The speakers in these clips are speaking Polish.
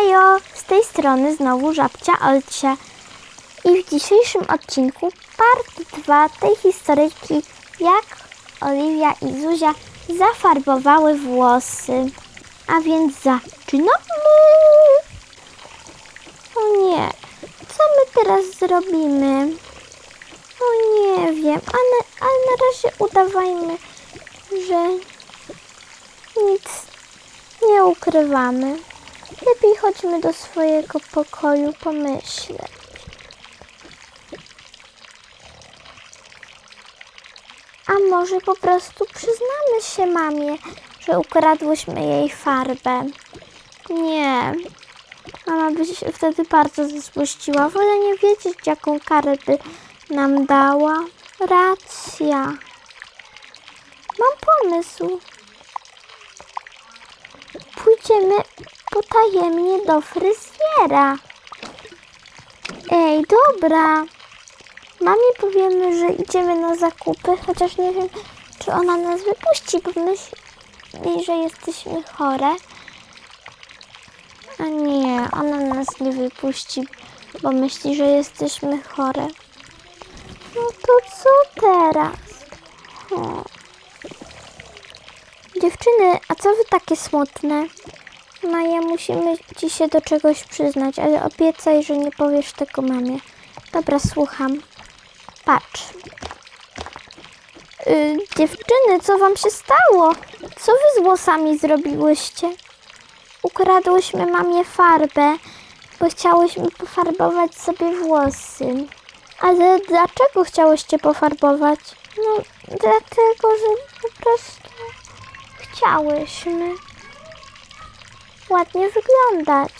Hejo, z tej strony znowu Żabcia Olcia. I w dzisiejszym odcinku part 2 tej historyjki, jak Oliwia i Zuzia zafarbowały włosy. A więc zaczynamy! O nie, co my teraz zrobimy? No nie wiem, ale, ale na razie udawajmy, że nic nie ukrywamy. Lepiej chodźmy do swojego pokoju pomyśleć. A może po prostu przyznamy się mamie, że ukradłyśmy jej farbę? Nie. Mama by się wtedy bardzo zezłościła. Wolę nie wiedzieć, jaką karę by nam dała. Racja. Mam pomysł. Pójdziemy potajemnie do fryzjera. Ej, dobra. Mamie powiemy, że idziemy na zakupy, chociaż nie wiem, czy ona nas wypuści, bo myśli, że jesteśmy chore. A nie, ona nas nie wypuści, bo myśli, że jesteśmy chore. No to co teraz? Hmm. Dziewczyny, a co wy takie smutne? Maja, musimy ci się do czegoś przyznać, ale obiecaj, że nie powiesz tego mamie. Dobra, słucham. Patrz. Y, dziewczyny, co wam się stało? Co wy z włosami zrobiłyście? Ukradłyśmy mamie farbę, bo chciałyśmy pofarbować sobie włosy. Ale dlaczego chciałyście pofarbować? No, dlatego, że po prostu chciałyśmy ładnie wyglądać.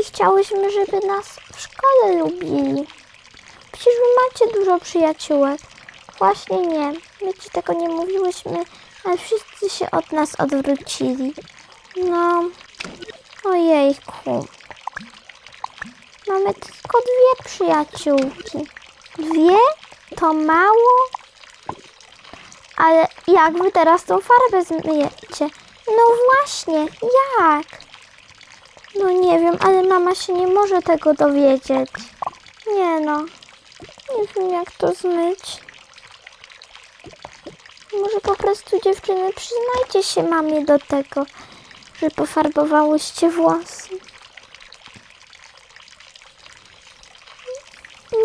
I chciałyśmy, żeby nas w szkole lubili. Przecież wy macie dużo przyjaciółek. Właśnie nie. My ci tego nie mówiłyśmy, ale wszyscy się od nas odwrócili. No, ojejku. Mamy tylko dwie przyjaciółki. Dwie? To mało? Ale jak wy teraz tą farbę zmyjecie? No właśnie, jak? No nie wiem, ale mama się nie może tego dowiedzieć. Nie no, nie wiem jak to zmyć. Może po prostu dziewczyny przyznajcie się mamie do tego, że pofarbowałyście włosy.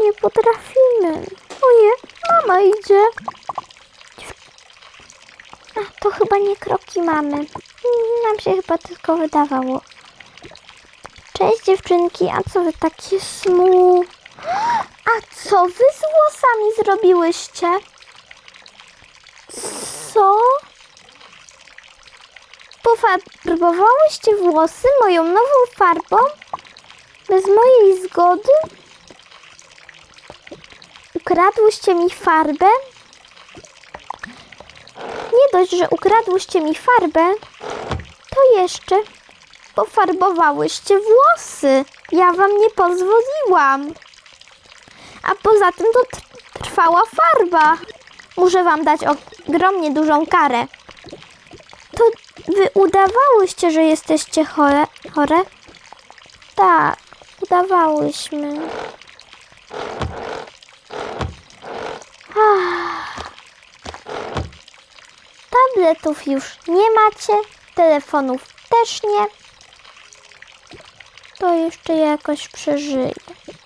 Nie potrafimy. Oje, mama idzie. To chyba nie kroki mamy. Nam się chyba tylko wydawało. Cześć dziewczynki, a co wy takie smu? A co wy z włosami zrobiłyście? Co? Pofarbowałyście włosy moją nową farbą? Bez mojej zgody? Ukradłyście mi farbę? Nie dość, że ukradłyście mi farbę, to jeszcze pofarbowałyście włosy. Ja wam nie pozwoliłam. A poza tym to tr- trwała farba. Muszę wam dać ogromnie dużą karę. To wy udawałyście, że jesteście chore? chore? Tak, udawałyśmy. Ah. Tabletów już nie macie, telefonów też nie. To jeszcze jakoś przeżyję.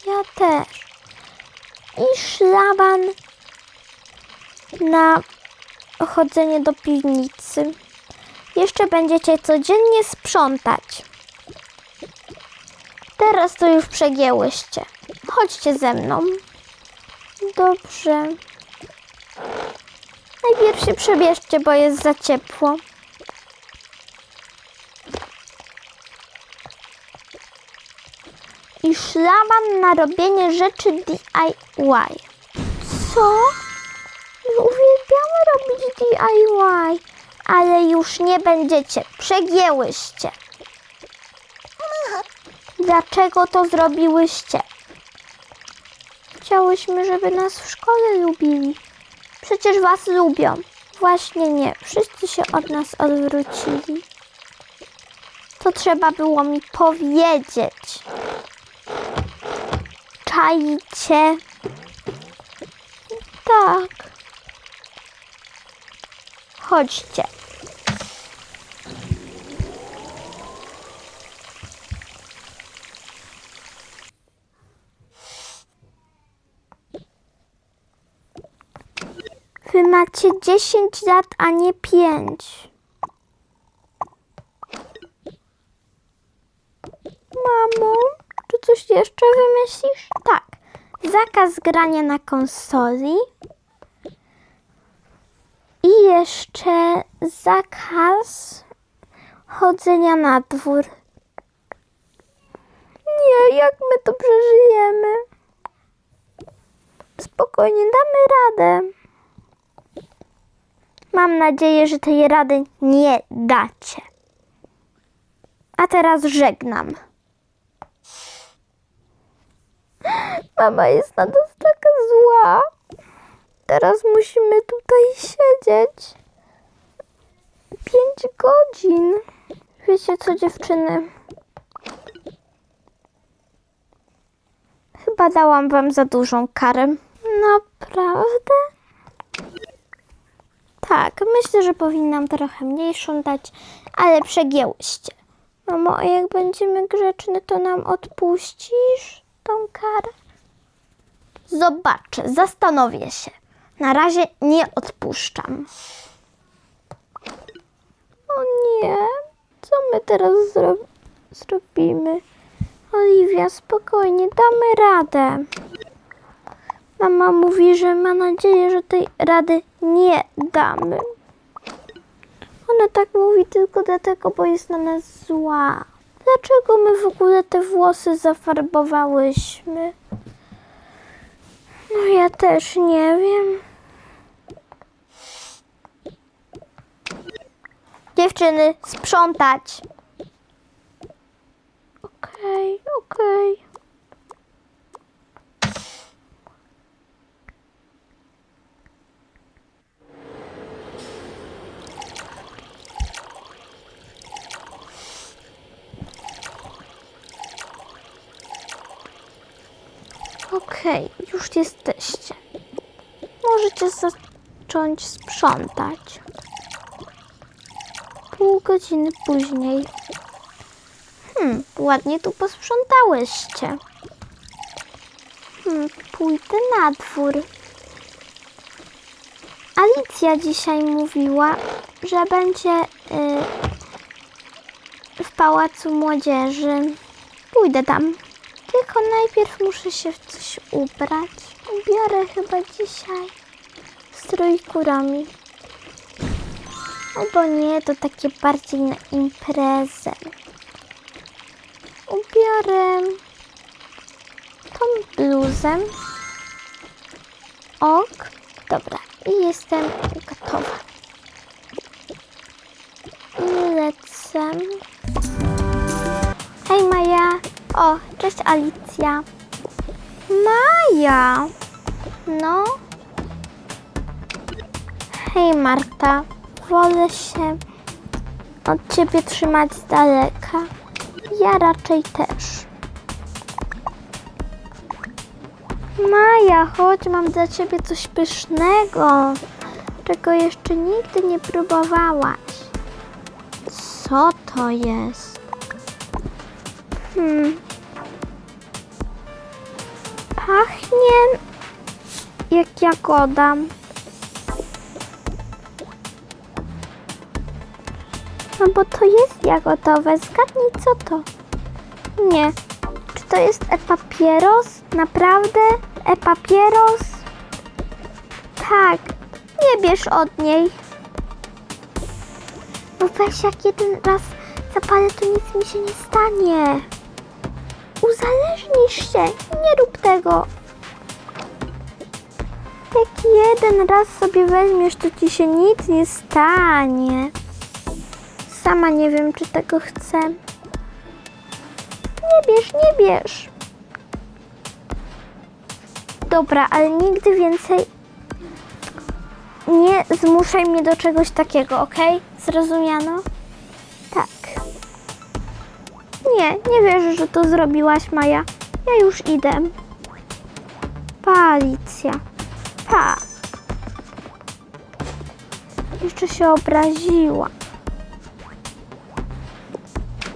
Ja też. I szlaban na chodzenie do piwnicy. Jeszcze będziecie codziennie sprzątać. Teraz to już przegięłyście. Chodźcie ze mną. Dobrze. Najpierw się przebierzcie, bo jest za ciepło. I szlaban na robienie rzeczy DIY. Co? My uwielbiamy robić DIY, ale już nie będziecie. Przegięłyście. Dlaczego to zrobiłyście? Chciałyśmy, żeby nas w szkole lubili. Przecież was lubią. Właśnie nie. Wszyscy się od nas odwrócili. To trzeba było mi powiedzieć. Czajcie? Tak. Chodźcie. Wy macie 10 lat, a nie 5. Mamo, czy coś jeszcze wymyślisz? Tak. Zakaz grania na konsoli. I jeszcze zakaz chodzenia na dwór. Nie, jak my to przeżyjemy? Spokojnie, damy radę. Mam nadzieję, że tej rady nie dacie. A teraz żegnam. Mama jest na nas taka zła. Teraz musimy tutaj siedzieć. Pięć godzin. Wiecie co, dziewczyny? Chyba dałam wam za dużą karę. Naprawdę? Tak, myślę, że powinnam trochę mniejszą dać, ale przegięłyście. Mamo, a jak będziemy grzeczne, to nam odpuścisz tą karę? Zobaczę, zastanowię się. Na razie nie odpuszczam. O nie, co my teraz zro- zrobimy? Oliwia, spokojnie, damy radę. Mama mówi, że ma nadzieję, że tej rady nie damy. Ona tak mówi tylko dlatego, bo jest na nas zła. Dlaczego my w ogóle te włosy zafarbowałyśmy? No ja też nie wiem. Dziewczyny, sprzątać. Okej, okej. Okej, już jesteście. Możecie zacząć sprzątać. Pół godziny później. Hmm, ładnie tu posprzątałyście. Hmm, pójdę na dwór. Alicja dzisiaj mówiła, że będzie y, w pałacu młodzieży. Pójdę tam. Tylko najpierw muszę się w coś ubrać. Ubiorę chyba dzisiaj strój kurami. Albo nie, to takie bardziej na imprezę. Ubiorę tą bluzę. Ok, dobra. I jestem gotowa. Lecę. Hej Maja. O, cześć Alicja. Maja. No. Hej Marta. Wolę się od ciebie trzymać z daleka. Ja raczej też. Maja, chodź, mam dla ciebie coś pysznego, czego jeszcze nigdy nie próbowałaś. Co to jest? Hmm. Pachnie jak jagoda. No bo to jest jagodowe. Zgadnij co to. Nie. Czy to jest e-papieros? Naprawdę? E-papieros? Tak. Nie bierz od niej. No weź jak jeden raz zapalę, to nic mi się nie stanie. Uzależnisz się. Nie rób tego. Jak jeden raz sobie weźmiesz, to ci się nic nie stanie. Sama nie wiem, czy tego chcę. Nie bierz, nie bierz. Dobra, ale nigdy więcej nie zmuszaj mnie do czegoś takiego, ok? Zrozumiano? Tak. Nie, nie wierzę, że to zrobiłaś, Maja. Ja już idę. Pa, Alicja. Pa. Jeszcze się obraziła.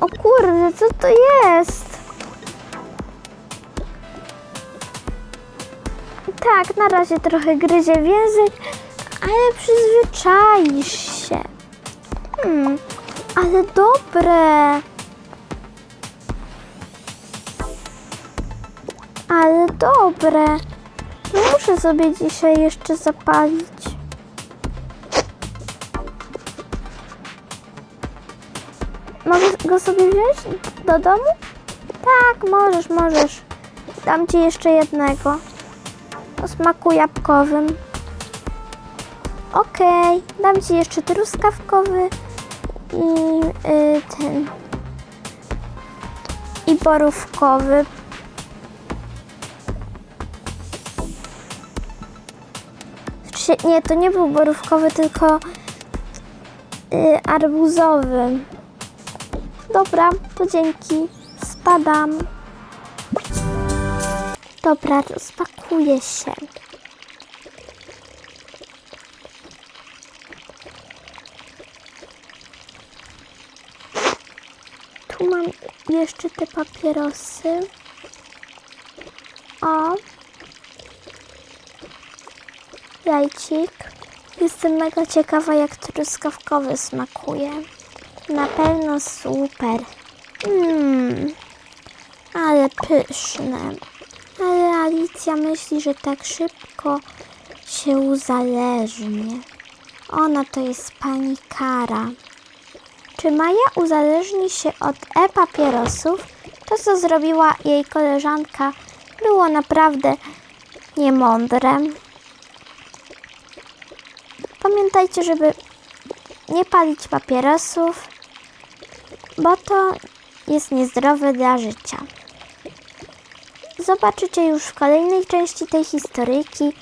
O kurde, co to jest? Tak, na razie trochę gryzie w język, ale przyzwyczaisz się. Hmm, ale dobre. Ale dobre. Muszę sobie dzisiaj jeszcze zapalić. Mogę go sobie wziąć do domu? Tak, możesz, możesz. Dam ci jeszcze jednego. O smaku jabłkowym. Okej, dam ci jeszcze truskawkowy i y, ten. I borówkowy. Nie, to nie był borówkowy, tylko y, arbuzowy. Dobra, to dzięki. Spadam. Dobra, rozpakuję się. Tu mam jeszcze te papierosy. O. Jajcik. Jestem mega ciekawa, jak truskawkowy smakuje. Na pewno super. Mmm, ale pyszne. Ale Alicja myśli, że tak szybko się uzależni. Ona to jest pani Kara. Czy Maja uzależni się od e-papierosów? To, co zrobiła jej koleżanka, było naprawdę niemądre. Pamiętajcie, żeby nie palić papierosów, bo to jest niezdrowe dla życia. Zobaczycie już w kolejnej części tej historyjki,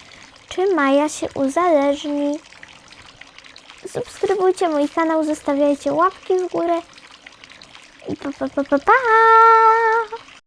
czy Maja się uzależni. Subskrybujcie mój kanał, zostawiajcie łapki w górę i pa pa pa pa pa!